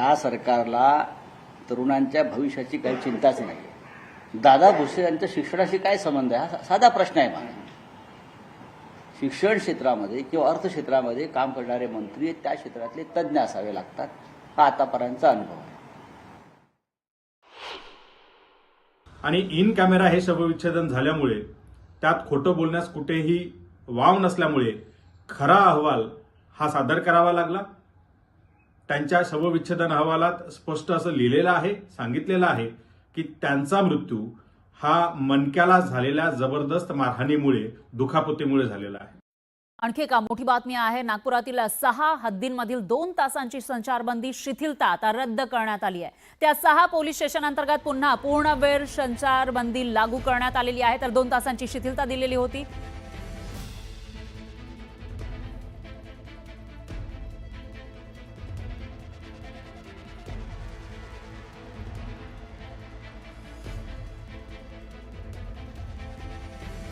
त्या सरकारला तरुणांच्या भविष्याची काही चिंताच नाही दादा भुसे यांच्या शिक्षणाशी काय संबंध आहे? हा साधा प्रश्न आहे माझा शिक्षण क्षेत्रामध्ये किंवा अर्थक्षेत्रामध्ये काम करणारे मंत्री त्या क्षेत्रातले तज्ज्ञ असावे लागतात. हा आतापर्यंतचा अनुभव आहे. आणि इन कॅमेरा हे शवविच्छेदन झाल्यामुळे त्यात खोटं बोलण्यास कुठेही वाव नसल्यामुळे खरा अहवाल हा सादर करावा लागला. त्यांच्या शवविच्छेदन अहवालात स्पष्ट असं लिहिलेलं आहे सांगितलेलं आहे की त्यांचा मृत्यू हा मनक्याला झालेल्या जबरदस्त मारहाणीमुळे दुखापतीमुळे झालेला आहे. आणखी एका मोठी बातमी आहे नागपुरातील सहा हद्दींमधील दोन तासांची संचारबंदी शिथिलता आता रद्द करण्यात आली आहे. त्या सहा पोलीस स्टेशन अंतर्गत पुन्हा पूर्ण वेळ संचारबंदी लागू करण्यात आलेली आहे. तर दोन तासांची शिथिलता दिलेली होती.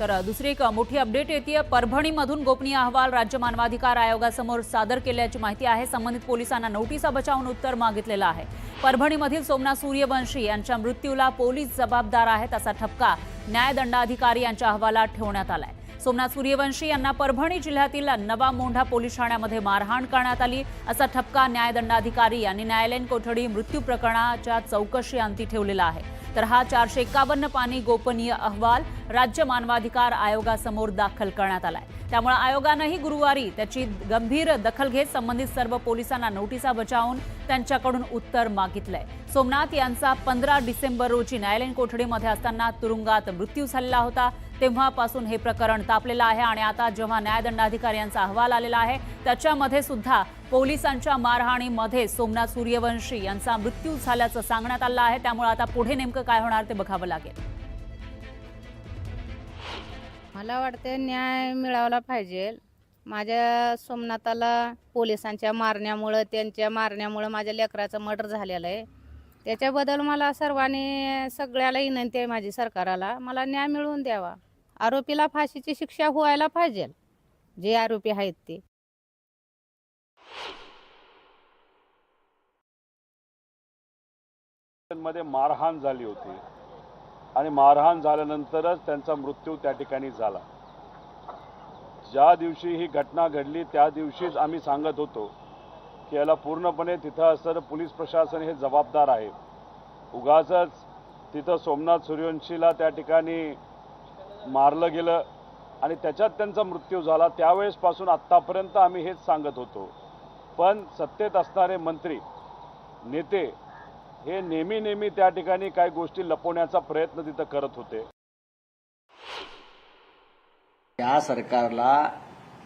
तर दुसरी एक मोठी अपडेट येते. परभणीमधून गोपनीय अहवाल राज्य मानवाधिकार आयोगासमोर सादर केल्याची माहिती आहे. संबंधित पोलिसांना नोटिसा बजावून उत्तर मागितलेलं आहे. परभणीमधील सोमनाथ सूर्यवंशी यांच्या मृत्यूला पोलीस जबाबदार आहेत असा ठपका न्यायदंडाधिकारी यांच्या अहवालात ठेवण्यात आलाय. सोमनाथ सूर्यवंशी यांना परभणी जिल्ह्यातील नवा मोंढा पोलीस ठाण्यामध्ये मारहाण करण्यात आली असा ठपका न्यायदंडाधिकारी यांनी न्यायालयीन कोठडी मृत्यू प्रकरणाच्या चौकशी अंती ठेवलेला आहे. तर हा चारशे एकावन्न पाणी गोपनीय अहवाल राज्य मानवाधिकार आयोगासमोर दाखल करण्यात आलाय. त्यामुळे आयोगानंही गुरुवारी त्याची गंभीर दखल घेत संबंधित सर्व पोलिसांना नोटिसा बजावून त्यांच्याकडून उत्तर मागितलंय. सोमनाथ यांचा पंधरा डिसेंबर रोजी न्यायालयीन कोठडीमध्ये असताना तुरुंगात मृत्यू झालेला होता. तेव्हापासून हे प्रकरण तापलेलं आहे आणि आता जेव्हा न्यायदंडाधिकारी यांचा अहवाल आलेला आहे त्याच्यामध्ये सुद्धा पोलिसांच्या मारहाणीमध्ये सोमनाथ सूर्यवंशी यांचा मृत्यू झाल्याचं सांगण्यात आलं आहे. त्यामुळे आता पुढे नेमकं काय होणार ते बघावं लागेल. मला वाटते न्याय मिळावला पाहिजे. माझ्या सोमनाथाला पोलिसांच्या मारण्यामुळं त्यांच्या मारण्यामुळं माझ्या लेकराचं मर्डर झालेलं आहे. त्याच्याबद्दल मला सर्वांनी सगळ्याला विनंती आहे माझी सरकाराला. मला न्याय मिळवून द्यावा. आरोपीला फाशीची शिक्षा व्हायला पाहिजे. जे आरोपी आहेत ते. मध्ये मारहाण झाली होती. आणि मारहाण झाल्यानंतरच त्यांचा मृत्यू त्या ठिकाणी झाला. ज्या दिवशी ही घटना घडली त्या दिवशीच आम्ही सांगत होतो की याला पूर्णपणे तिथं असं पोलीस प्रशासन हे जबाबदार आहे. उगाच तिथं सोमनाथ सूर्यवंशीला त्या ठिकाणी मारलं गेलं आणि त्याच्यात त्यांचा मृत्यू झाला त्यावेळेसपासून आत्तापर्यंत आम्ही हेच सांगत होतो. पण सत्तेत असणारे मंत्री नेते हे नेहमी नेहमी त्या ठिकाणी काही गोष्टी लपवण्याचा प्रयत्न तिथं करत होते. या सरकारला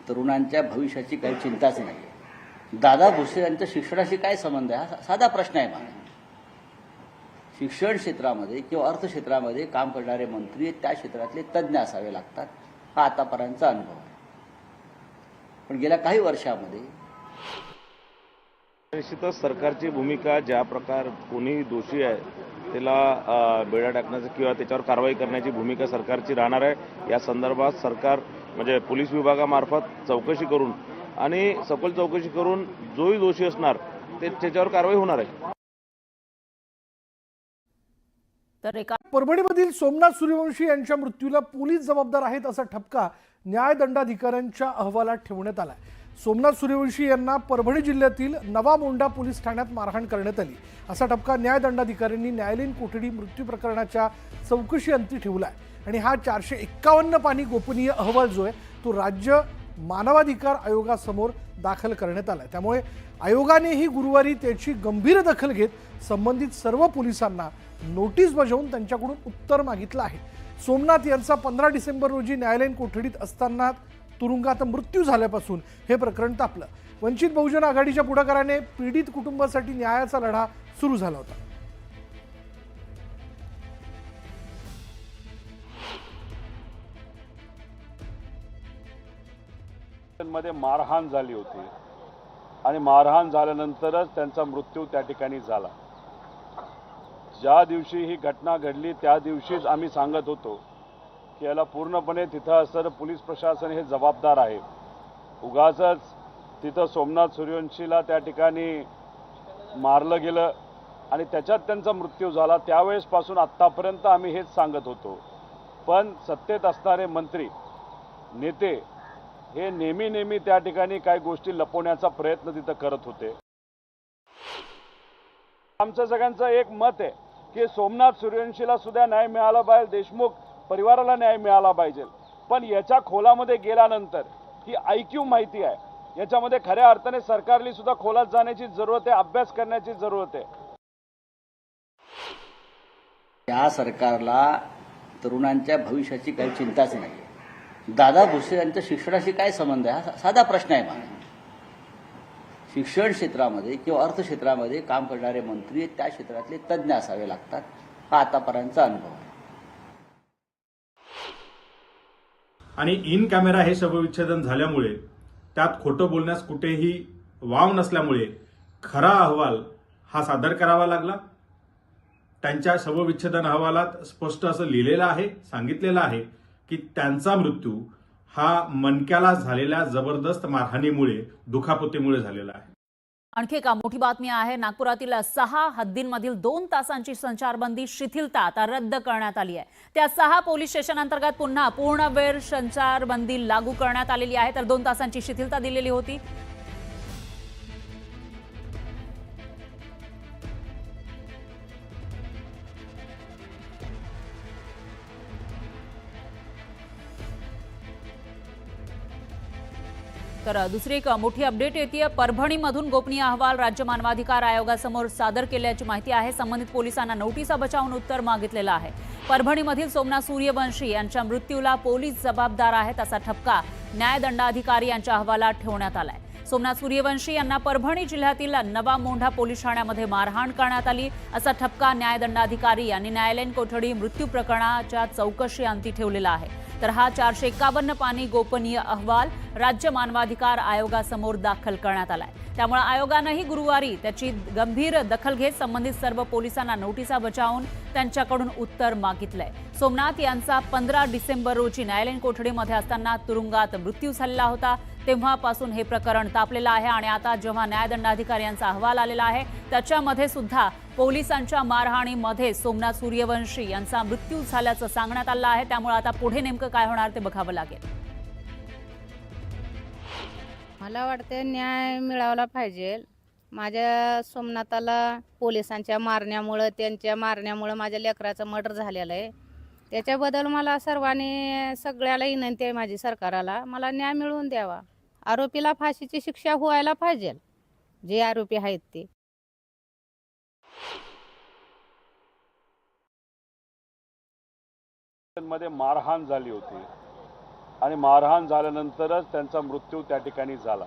तरुणांच्या भविष्याची काही चिंताच नाही. दादा भुसे यांच्या शिक्षणाशी काय संबंध आहे? हा साधा प्रश्न आहे माझा शिक्षण क्षेत्रामध्ये किंवा अर्थक्षेत्रामध्ये काम करणारे मंत्री त्या क्षेत्रातले तज्ज्ञ असावे लागतात. हा आतापर्यंतचा अनुभव आहे. पण गेल्या काही वर्षामध्ये निश्चितच सरकारची भूमिका ज्या प्रकार कोणी दोषी आहे त्याला बेडा बेड्या टाकण्याचं किंवा त्याच्यावर कारवाई करण्याची भूमिका सरकारची राहणार आहे. या संदर्भात सरकार म्हणजे पोलीस विभागामार्फत चौकशी करून आणि सखोल चौकशी करून जोही दोषी असणार ते त्याच्यावर कारवाई होणार आहे. तर एका परभणीमधील सोमनाथ सूर्यवंशी यांच्या मृत्यूला पोलीस जबाबदार आहेत असा ठपका न्यायदंडाधिकाऱ्यांच्या अहवालात ठेवण्यात आला सोमनाथ सूर्यवंशी यांना परभणी जिल्ह्यातील नवा मोंडा पोलीस ठाण्यात मारहाण करण्यात आली. असा ठपका न्यायदंडाधिकाऱ्यांनी न्यायालयीन कोठडी मृत्यू प्रकरणाच्या चौकशी अंती ठेवला आहे आणि हा चारशे एक्कावन्न पाणी गोपनीय अहवाल जो आहे तो राज्य मानवाधिकार आयोगासमोर दाखल करण्यात आला आहे त्यामुळे आयोगानेही गुरुवारी त्याची गंभीर दखल घेत संबंधित सर्व पोलिसांना नोटीस बजावून त्यांच्याकडून उत्तर मागितलं आहे. सोमनाथ यांचा पंधरा डिसेंबर रोजी न्यायालयीन कोठडीत असताना तुरुंगात मृत्यू झाल्यापासून हे प्रकरण तापलं. वंचित बहुजन आघाडीच्या पुढाकाराने पीडित कुटुंबासाठी न्यायाचा लढा सुरू झाला होता. मध्ये मारहाण झाली होती. आणि मारहाण झाल्यानंतरच त्यांचा मृत्यू त्या ठिकाणी झाला. ज्या दिवशी ही घटना घडली त्या दिवशीच आम्ही सांगत होतो की याला पूर्णपणे तिथं असणारं पोलीस प्रशासन हे जबाबदार आहे. उगाच तिथं सोमनाथ सूर्यवंशीला त्या ठिकाणी मारलं गेलं आणि त्याच्यात त्यांचा मृत्यू झाला. त्यावेळेसपासून आत्तापर्यंत आम्ही हेच सांगत होतो. पण सत्तेत असणारे मंत्री नेते हे नेहमी नेहमी त्या ठिकाणी काही गोष्टी लपवण्याचा प्रयत्न तिथं करत होते. आमचं सगळ्यांचं एक मत आहे की सोमनाथ सूर्यवंशीला सुद्धा न्याय मिळाला पाहिजे देशमुख परिवाराला न्याय मिळाला पाहिजे. पण याच्या खोलामध्ये गेल्यानंतर ही ऐक्यू माहिती आहे. याच्यामध्ये खऱ्या अर्थाने सरकारली सुद्धा खोलात जाण्याची जरूरत आहे अभ्यास करण्याची जरूरत आहे. या सरकारला तरुणांच्या भविष्याची काही चिंताच नाही दादा भुसे यांच्या शिक्षणाशी काय संबंध आहे? हा साधा प्रश्न आहे माझा. शिक्षण क्षेत्रामध्ये किंवा अर्थक्षेत्रामध्ये काम करणारे मंत्री त्या क्षेत्रातले तज्ज्ञ असावे लागतात. हा आतापर्यंतचा अनुभव आहे. आणि इन कॅमेरा हे शवविच्छेदन झाल्यामुळे त्यात खोटं बोलण्यास कुठेही वाव नसल्यामुळे खरा अहवाल हा सादर करावा लागला. त्यांच्या शवविच्छेदन अहवालात स्पष्ट असं लिहिलेलं आहे सांगितलेलं आहे. की त्यांचा मृत्यू हा मनक्याला झालेल्या जबरदस्त मारहाणीमुळे दुखापतीमुळे झालेला आहे. आणखी एका मोठी बातमी आहे. नागपुरातील सहा हद्दींमधील दोन तासांची संचारबंदी शिथिलता आता रद्द करण्यात आली आहे. त्या सहा पोलीस स्टेशन अंतर्गत पुन्हा पूर्ण वेळ संचारबंदी लागू करण्यात आलेली आहे. तर दोन तासांची शिथिलता दिलेली होती. तर दुसरी एक मोठी अपडेट येते परभणीमधून गोपनीय अहवाल राज्य मानवाधिकार आयोगासमोर सादर केल्याची माहिती आहे. संबंधित पोलिसांना नोटिसा बजावून उत्तर मागितलेलं आहे. परभणीमधील सोमनाथ सूर्यवंशी यांच्या मृत्यूला पोलीस जबाबदार आहेत असा ठपका न्यायदंडाधिकारी यांच्या अहवालात ठेवण्यात आलाय. सोमनाथ सूर्यवंशी यांना परभणी जिल्ह्यातील नवा मोंढा पोलीस ठाण्यामध्ये मारहाण करण्यात आली असा ठपका न्यायदंडाधिकारी यांनी न्यायालयीन कोठडी मृत्यू प्रकरणाच्या चौकशी अंती ठेवलेला आहे. तर हा चारशे एकावन्न पाणी गोपनीय अहवाल राज्य मानवाधिकार आयोगासमोर दाखल करण्यात आलाय. त्यामुळे आयोगानंही गुरुवारी त्याची गंभीर दखल घेत संबंधित सर्व पोलिसांना नोटिसा बजावून त्यांच्याकडून उत्तर मागितलंय. सोमनाथ यांचा पंधरा डिसेंबर रोजी न्यायालयीन कोठडीमध्ये असताना तुरुंगात मृत्यू झालेला होता. तेव्हापासून हे प्रकरण तापलेलं आहे आणि आता जेव्हा न्यायदंडाधिकारी यांचा अहवाल आलेला आहे त्याच्यामध्ये सुद्धा पोलिसांच्या मारहाणीमध्ये सोमनाथ सूर्यवंशी यांचा मृत्यू झाल्याचं सांगण्यात आलं आहे. त्यामुळे आता पुढे नेमकं काय होणार ते बघावं लागेल. मला वाटते न्याय मिळावला पाहिजे. माझ्या सोमनाथाला पोलिसांच्या मारण्यामुळं त्यांच्या मारण्यामुळं माझ्या लेकराचं मर्डर झालेलं आहे. त्याच्याबद्दल मला सर्वांनी सगळ्याला विनंती आहे माझी सरकाराला. मला न्याय मिळवून द्यावा. आरोपीला फाशीची शिक्षा व्हायला पाहिजे. जे आरोपी आहेत ते. मध्ये मारहाण झाली होती. आणि मारहाण झाल्यानंतरच त्यांचा मृत्यू त्या ठिकाणी झाला.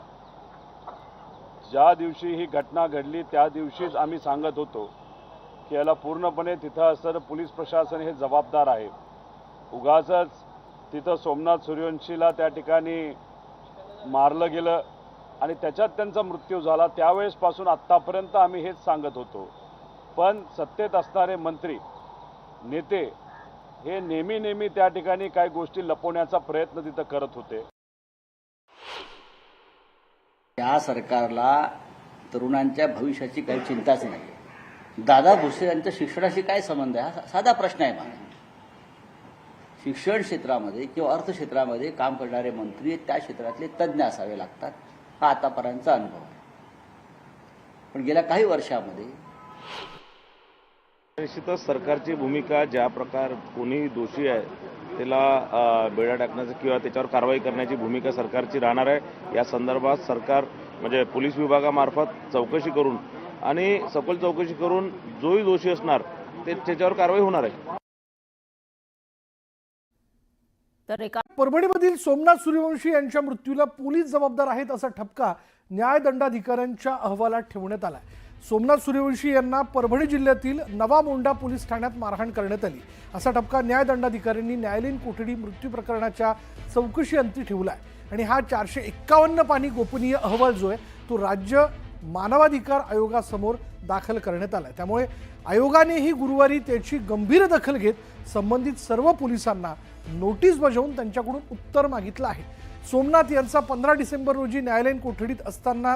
ज्या दिवशी ही घटना घडली त्या दिवशीच आम्ही सांगत होतो की याला पूर्णपणे तिथं असं पोलीस प्रशासन हे जबाबदार आहे. उगाच तिथं सोमनाथ सूर्यवंशीला त्या ठिकाणी मारलं गेलं आणि त्याच्यात त्यांचा मृत्यू झाला त्यावेळेसपासून आत्तापर्यंत आम्ही हेच सांगत होतो. पण सत्तेत असणारे मंत्री नेते हे नेहमी नेहमी त्या ठिकाणी काही गोष्टी लपवण्याचा प्रयत्न तिथं करत होते. या सरकारला तरुणांच्या भविष्याची काही चिंताच नाही दादा भुसे यांच्या शिक्षणाशी काय संबंध आहे? हा साधा प्रश्न आहे माझा शिक्षण क्षेत्रामध्ये किंवा अर्थक्षेत्रामध्ये काम करणारे मंत्री त्या क्षेत्रातले तज्ज्ञ असावे लागतात. हा आतापर्यंतचा अनुभव आहे. पण गेल्या काही वर्षामध्ये निश्चितच सरकारची भूमिका ज्या प्रकार कोणी दोषी आहे त्याला बेडा टाकण्याची किंवा त्याच्यावर कारवाई करण्याची भूमिका सरकारची राहणार आहे. या संदर्भात सरकार म्हणजे पोलीस विभागामार्फत चौकशी करून आणि सखोल चौकशी करून जोही दोषी असणार ते त्याच्यावर कारवाई होणार आहे. तर एका परभणीमधील सोमनाथ सूर्यवंशी यांच्या मृत्यूला पोलीस जबाबदार आहेत असा ठपका न्यायदंडाधिकाऱ्यांच्या अहवालात ठेवण्यात आला सोमनाथ सूर्यवंशी यांना परभणी जिल्ह्यातील नवा मोंडा पोलीस ठाण्यात मारहाण करण्यात आली. असा ठपका न्यायदंडाधिकाऱ्यांनी न्यायालयीन कोठडी मृत्यू प्रकरणाच्या चौकशी अंती ठेवला आहे आणि हा चारशे एक्कावन्न पाणी गोपनीय अहवाल जो आहे तो राज्य मानवाधिकार आयोगासमोर दाखल करण्यात आला आहे त्यामुळे आयोगानेही गुरुवारी त्याची गंभीर दखल घेत संबंधित सर्व पोलिसांना नोटीस बजावून त्यांच्याकडून उत्तर मागितलं आहे. सोमनाथ यांचा पंधरा डिसेंबर रोजी न्यायालयीन कोठडीत असताना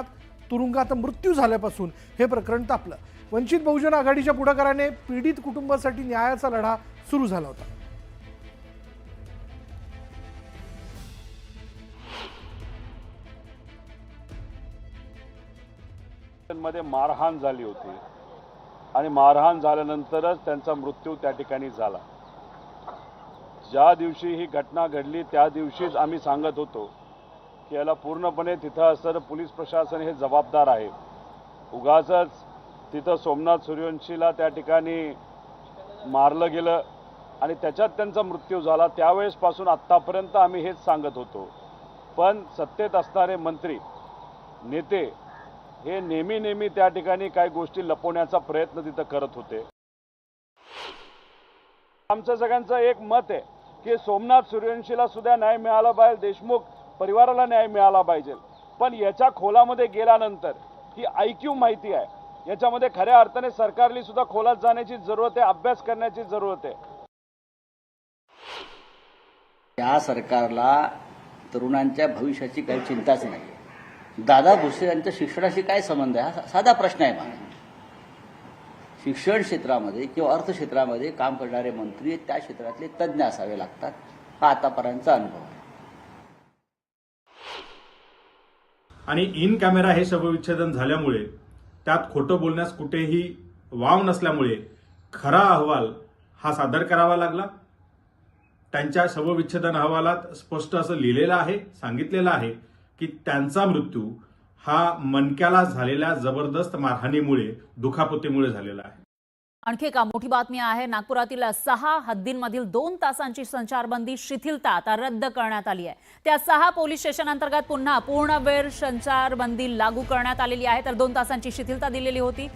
तुरुंगात मृत्यू झाल्यापासून हे प्रकरण तापलं. वंचित बहुजन आघाडीच्या पुढाकाराने पीडित कुटुंबासाठी न्यायाचा लढा सुरू झाला होता. मध्ये मारहाण झाली होती आणि मारहाण झाल्यानंतरच त्यांचा मृत्यू त्या ठिकाणी झाला. ज्या दिवशी ही घटना घडली त्या दिवशीच आम्ही सांगत होतो की याला पूर्णपणे तिथं असणारं पोलीस प्रशासन हे जबाबदार आहे. उगाच तिथं सोमनाथ सूर्यवंशीला त्या ठिकाणी मारलं गेलं आणि त्याच्यात त्यांचा मृत्यू झाला त्यावेळेसपासून आत्तापर्यंत आम्ही हेच सांगत होतो. पण सत्तेत असणारे मंत्री नेते हे नेहमी नेहमी त्या ठिकाणी काही गोष्टी लपवण्याचा प्रयत्न तिथं करत होते. आमचं सगळ्यांचं एक मत आहे. की सोमनाथ सूर्यवंशीला सुद्धा न्याय मिळाला पाहिजे देशमुख परिवाराला न्याय मिळाला पाहिजे. पण याच्या खोलामध्ये गेल्यानंतर ही ऐक्यू माहिती आहे. याच्यामध्ये खऱ्या अर्थाने सरकारली सुद्धा खोलात जाण्याची जरूरत आहे अभ्यास करण्याची जरूरत आहे. या सरकारला तरुणांच्या भविष्याची काही चिंताच नाही दादा भुसे यांच्या शिक्षणाशी काय संबंध आहे? हा साधा प्रश्न आहे माझा शिक्षण क्षेत्रामध्ये किंवा अर्थक्षेत्रामध्ये काम करणारे मंत्री त्या क्षेत्रातले तज्ज्ञ असावे लागतात. हा आतापर्यंतचा अनुभव आहे. आणि इन कॅमेरा हे शवविच्छेदन झाल्यामुळे त्यात खोटं बोलण्यास कुठेही वाव नसल्यामुळे खरा अहवाल हा सादर करावा लागला. त्यांच्या शवविच्छेदन अहवालात स्पष्ट असं लिहिलेलं आहे सांगितलेलं आहे की त्यांचा मृत्यू हा मनक्याला झालेल्या जबरदस्त मारहाणीमुळे दुखापतीमुळे झालेला आहे. आणखी एका मोठी बातमी आहे. नागपुरातील सहा हद्दींमधील दोन तासांची संचारबंदी शिथिलता आता रद्द करण्यात आली आहे. त्या सहा पोलीस स्टेशनांतर्गत पुन्हा पूर्णवेळ संचारबंदी लागू करण्यात आलेली आहे. तर दोन तासांची शिथिलता दिलेली होती.